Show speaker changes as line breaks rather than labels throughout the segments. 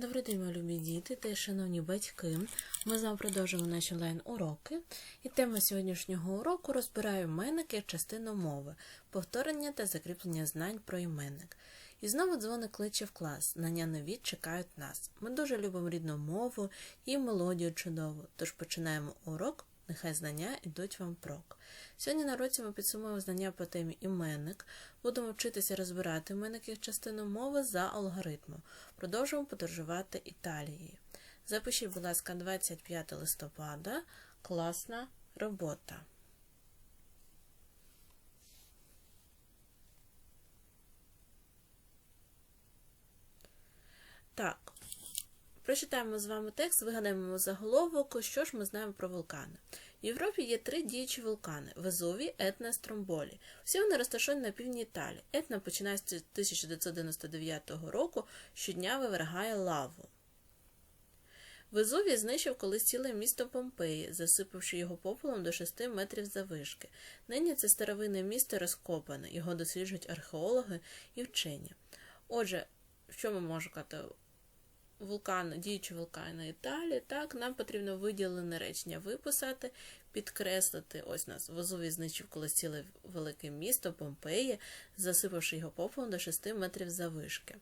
Добрий день, мої любі діти та шановні батьки. Ми з вами продовжуємо наші онлайн-уроки. І тема сьогоднішнього уроку розбирає іменники як частину мови, повторення та закріплення знань про іменник. І знову дзвоник кличе в клас. Знання нові чекають нас. Ми дуже любимо рідну мову і мелодію чудову. Тож починаємо урок. Нехай знання йдуть вам прок. Сьогодні на році ми підсумуємо знання по темі іменник, будемо вчитися розбирати іменники як частину мови за алгоритмом. Продовжуємо подорожувати Італією. Запишіть, будь ласка, 25 листопада. Класна робота. Так, прочитаємо з вами текст, вигадаємо заголовок, що ж ми знаємо про вулкани. В Європі є три діючі вулкани Везувій, Етна, Стромболі. Всі вони розташовані на півдні Італії. Етна, починає з 1999 року, щодня вивергає лаву. Везувій знищив колись ціле місто Помпеї, засипавши його попелом до 6 метрів завишки. Нині це старовинне місто розкопане, його досліджують археологи і вчені. Отже, що ми можемо казати? Вулкан, діючі вулкани Італії, так, нам потрібно виділене речення виписати, підкреслити, ось нас Везувій знищив колись ціле велике місто Помпеї, засипавши його попелом до 6 метрів завишки.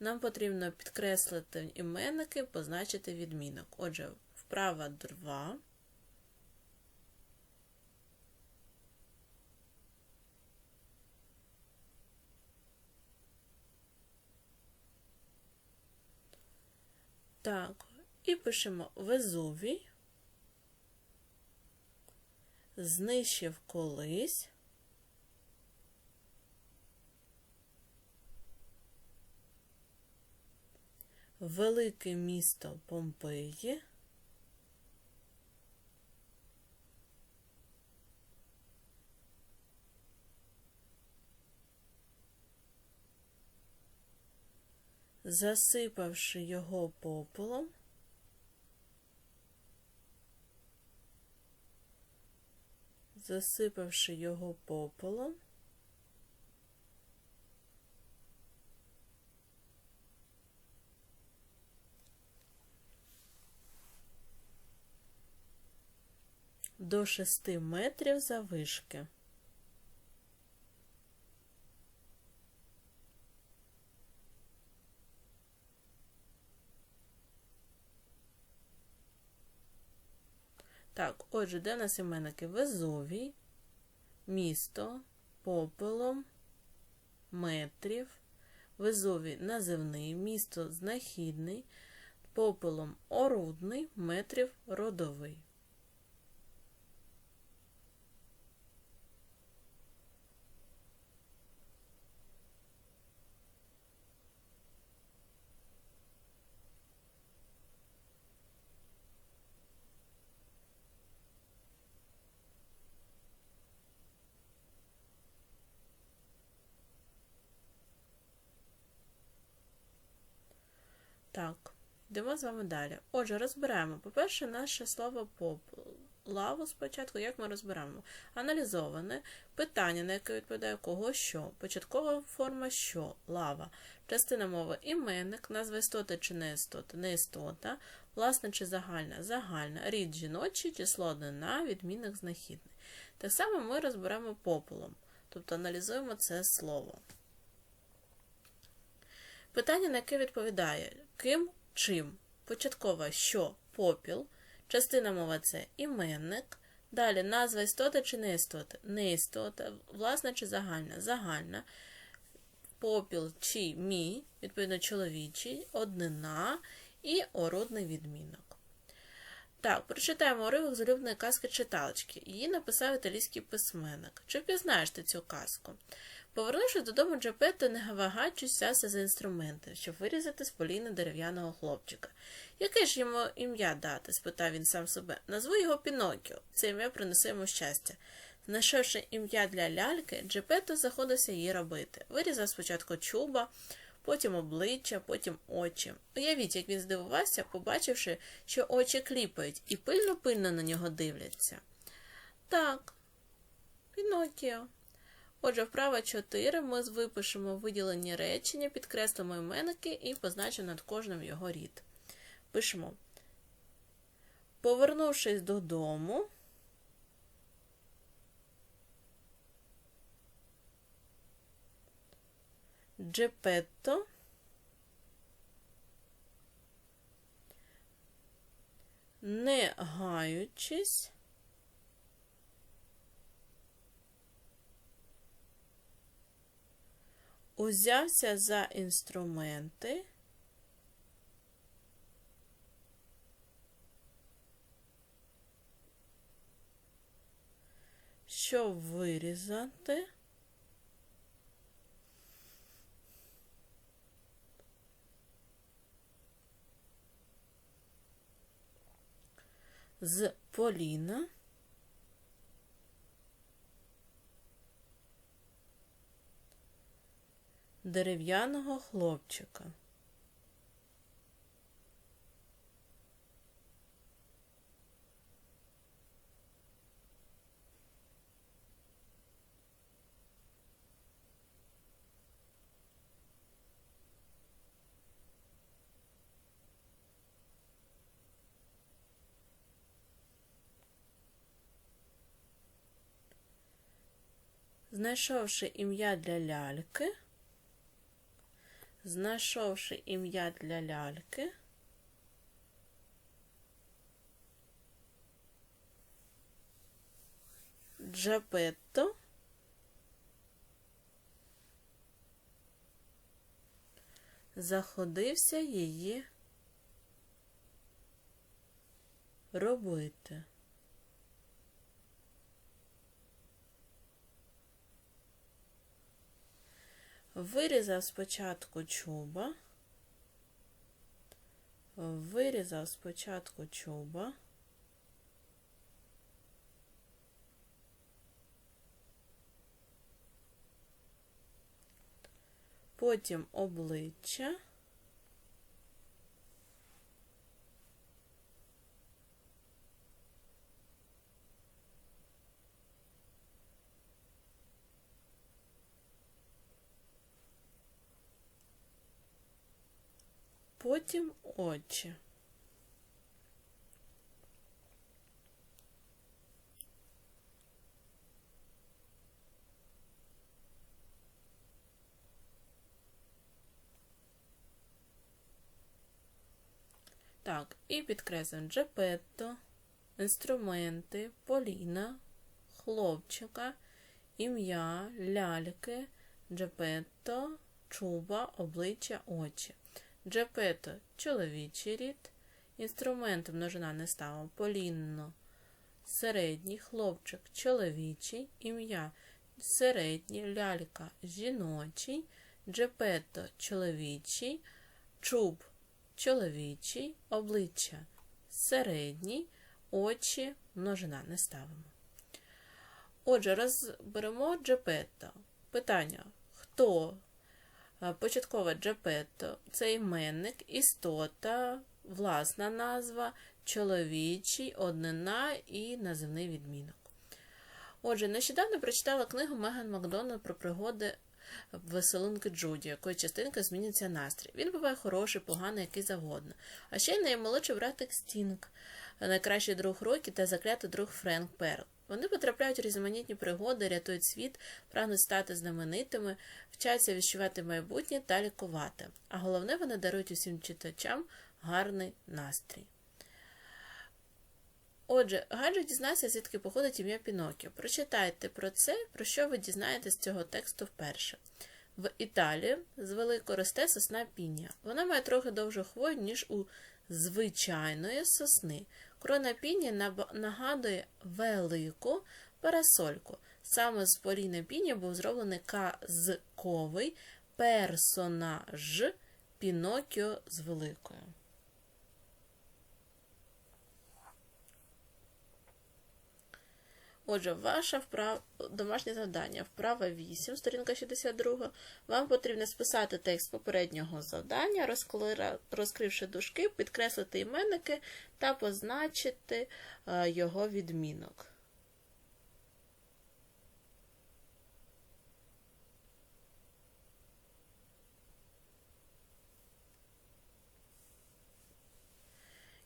Нам потрібно підкреслити іменники, позначити відмінок. Отже, вправа 2. Так, і пишемо Везувій. Знищив колись. Велике місто Помпеї. Засипавши його попелом, засипавши його попелом, до шести метрів завишки. Так, отже, де у нас іменники? Везувій, місто, попелом, метрів, Везувій називний, місто знахідний, попелом орудний, метрів родовий. Так, йдемо з вами далі. Отже, розбираємо. По-перше, наше слово поп. Лаву спочатку, як ми розбираємо? Аналізоване питання, на яке відповідає кого що. Початкова форма що, лава. Частина мови іменник, назва істоти чи не істота, не істота, власна чи загальна, загальна, рід жіночий, число однина, відмінник знахідний. Так само ми розберемо попелом, тобто аналізуємо це слово. Питання, на яке відповідає ким, чим. Початкова що попіл. Частина мова це іменник. Далі назва істота чи не істота? Не істота, власна чи загальна? Загальна. Попіл чи мій, відповідно, чоловічий, однина і орудний відмінок. Так, прочитаємо уривок з улюбленої казки читалочки. Її написав італійський письменник. Чи впізнаєш ти цю казку? Повернувшись додому, Джапетто, не вагаючись, взявся за інструменти, щоб вирізати з поліни дерев'яного хлопчика. Яке ж йому ім'я дати? спитав він сам себе. Назву його Пінокіо. Це ім'я принесе йому щастя. Знайшовши ім'я для ляльки, Джепетто заходився її робити. Вирізав спочатку чуба, потім обличчя, потім очі. Уявіть, як він здивувався, побачивши, що очі кліпають і пильно-пильно на нього дивляться. Так, Пінокіо. Отже, вправа 4 ми випишемо виділені речення, підкреслимо іменники і позначимо над кожним його рід. Пишемо. Повернувшись додому, Джепетто не гаючись, узявся за інструменти, щоб вирізати з Поліна дерев'яного хлопчика. Знайшовши ім'я для ляльки, знайшовши ім'я для ляльки, Джапетто заходився її робити. Вирізав спочатку чуба, вирізав спочатку чуба, потім обличчя, потім очі. Так, і підкреслюємо джепетто, інструменти, поліна, хлопчика, ім'я, ляльки, джепетто, чуба, обличчя, очі. Джепето чоловічий рід, інструмент множина не ставимо полінно, середній, хлопчик чоловічий, ім'я середній, лялька жіночий, джепето чоловічий, чуб чоловічий, обличчя середній, очі множина не ставимо. Отже, розберемо джепето. Питання: хто Початкове джапетто це іменник, істота, власна назва, чоловічий, однина і називний відмінок. Отже, нещодавно прочитала книгу Меган Макдональд про пригоди веселинки Джуді, якої частинка зміниться настрій. Він буває хороший, поганий, який завгодно. А ще й наймолодший братик Стінг, найкращий друг Рокі та заклятий друг Френк Перл. Вони потрапляють у різноманітні пригоди, рятують світ, прагнуть стати знаменитими, вчаться відчувати майбутнє та лікувати. А головне, вони дарують усім читачам гарний настрій. Отже, гаджет дізнався, звідки походить ім'я Пінокіо. Прочитайте про це, про що ви дізнаєтесь з цього тексту вперше. В Італії з великої росте сосна піння. Вона має трохи довшу хвою, ніж у звичайної сосни. Крона піні нагадує велику парасольку. Саме з поліна піні був зроблений казковий персонаж Пінокіо з великою. Отже, ваше вправ... домашнє завдання, вправа 8, сторінка 62. Вам потрібно списати текст попереднього завдання, розкли... розкривши дужки, підкреслити іменники та позначити е, його відмінок.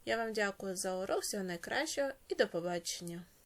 Я вам дякую за урок, всього найкращого і до побачення!